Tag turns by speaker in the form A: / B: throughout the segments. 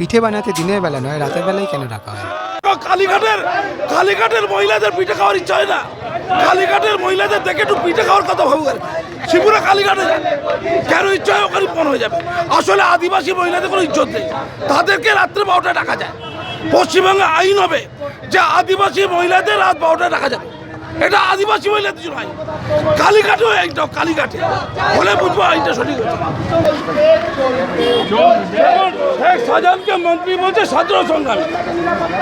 A: পিঠে বানাতে দিনের বেলা নয় রাতের বেলায় কেন রাখা হয়?
B: কালীঘাটের কালীঘাটের মহিলাদের পিঠে খাওয়ার ইচ্ছা হয় না। কালীঘাটের মহিলাদের দেখে একটু পিঠে খাওয়ার কথা ভাবুক শিবুরা কালীঘাটে যায় কেন ইচ্ছা হয় ওখানে মন হয়ে যাবে? আসলে আদিবাসী মহিলাদের কোনো ইজ্জত নেই। তাদেরকে রাত্রে বারোটায় ডাকা যায়। পশ্চিমবঙ্গে আইন হবে যে আদিবাসী মহিলাদের রাত বারোটায় ডাকা যাবে। এটা আদিবাসী মহিলাদের জন্য আইন। কালীঘাটে আইনটা কালীঘাটে। বলে বুঝব আইনটা সঠিক হচ্ছে শাহজাহানকে মন্ত্রী বলছে স্বাধীনতা সংগ্রামী।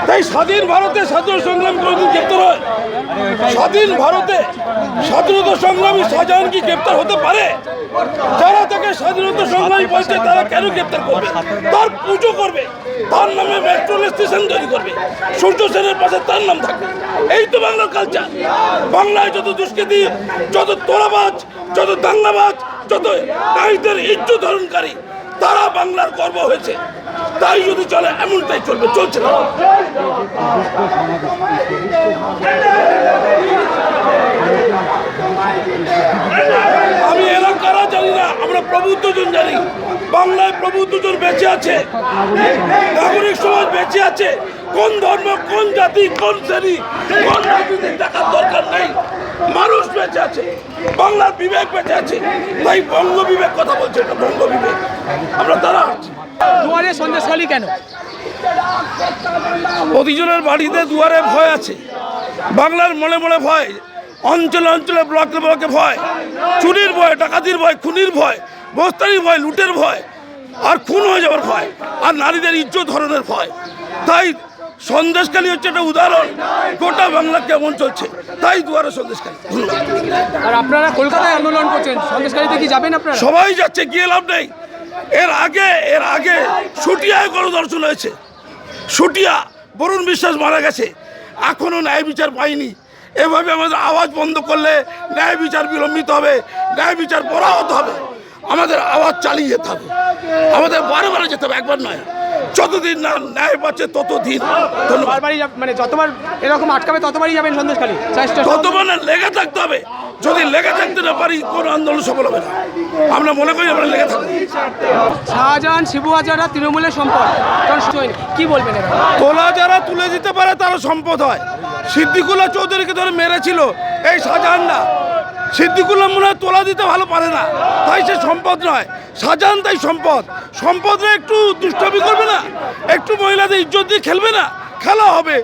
B: তাই স্বাধীন ভারতে স্বাধীনতা সংগ্রামী কোনোদিন গ্রেপ্তার হয়? স্বাধীন ভারতে স্বাধীনতা সংগ্রামী শাহজাহান কি গ্রেপ্তার হতে পারে? যারা তাকে স্বাধীনতা সংগ্রামী বলছে, তারা কেন গ্রেপ্তার করবে? তার পুজো করবে, তার নামে মেট্রো স্টেশন তৈরি করবে। সূর্য সেনের পাশে তার নাম থাকবে। এই তো বাংলার কালচার বাংলায় যত দুষ্কৃতি, যত তোলাবাজ যত দাঙ্গাবাজ, যত নারীদের ইজ্জত ধারণকারী তারা বাংলার গর্ব হয়েছে। তাই যদি চলে, এমনটাই চলবে। চলছে না। আমি এলাকারা জানি না, আমরা প্রবুদ্ধজন জানি বাংলায় প্রবুদ্ধজন বেঁচে আছে। নাগরিক সমাজ বেঁচে আছে। কোন ধর্ম, কোন জাতি, কোন শ্রেণি, কোন রাজনীতির দেখার দরকার নেই। মানুষ বেঁচে আছে বাংলার বিবেক বেঁচে আছে তাই বঙ্গ বিবেক কথা বলছে এটা বঙ্গ বিবেক আমরা তারা আছি।
C: দুয়ারে সন্দেশখালি কেন?
B: প্রতিজনের বাড়িতে দুয়ারে ভয় আছে বাংলার মনে মনে ভয় অঞ্চলে অঞ্চলে ব্লকে ব্লকে ভয় চুরির ভয় ডাকাতির ভয় খুনির ভয় বস্তানির ভয় লুটের ভয় আর খুন হয়ে যাওয়ার ভয় আর নারীদের ইজ্জত ধরনের ভয়। তাই সন্দেশকালী হচ্ছে একটা উদাহরণ। গোটা বাংলা কেমন চলছে? তাই দুয়ারে সন্দেশকালী ধন্যবাদ
C: আর আপনারা কলকাতায় আন্দোলন করছেন সন্দেশখালিতে কি যাবেন আপনারা?
B: সবাই যাচ্ছে গিয়ে লাভ নেই। এর আগে এর আগে সুটিয়ায় গণদর্শন হয়েছে। সুটিয়া বরুণ বিশ্বাস মারা গেছে। এখনও ন্যায় বিচার পাইনি। এভাবে আমাদের আওয়াজ বন্ধ করলে ন্যায় বিচার বিলম্বিত হবে ন্যায় বিচার বরাহত হবে। আমাদের আওয়াজ চালিয়ে যেতে হবে। আমাদের বারে বারে যেতে হবে একবার নয়। যতদিন না ন্যায় পাচ্ছে ততদিন
C: বারবারই মানে যতবার এরকম আটকাবে ততবারই যাবেন সন্দেশখালি। চেষ্টা
B: তত মানে লেগে থাকতে হবে যদি লেগে থাকতে না পারি কোনো আন্দোলন সফল হবে না। আমরা মনে করি আমরা লেগে থাকব।
C: শাহজাহান শিবু হাজারা তৃণমূলের সম্পদ। কি বলবেন
B: তোলা যারা তুলে দিতে পারে তারা সম্পদ হয়। সিদ্দিকুল্লাহ চৌধুরীকে ধরে মেরেছিল এই শাহজাহান না সিদ্দিকুল্লাহ মনে হয় তোলা দিতে ভালো পারে না। তাই সে সম্পদ নয়। শাহজাহান তাই সম্পদ। সম্পদরা একটু দুষ্টামি করবে না, একটু মহিলাদের ইজ্জত দিয়ে খেলবে না, খেলা হবে।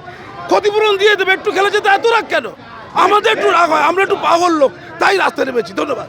B: ক্ষতিপূরণ দিয়ে দেবে, একটু খেলে যেতে এত রাগ কেন? আমাদের একটু রাগ হয়, আমরা একটু পাগল লোক, তাই রাস্তায় নেমেছি। ধন্যবাদ।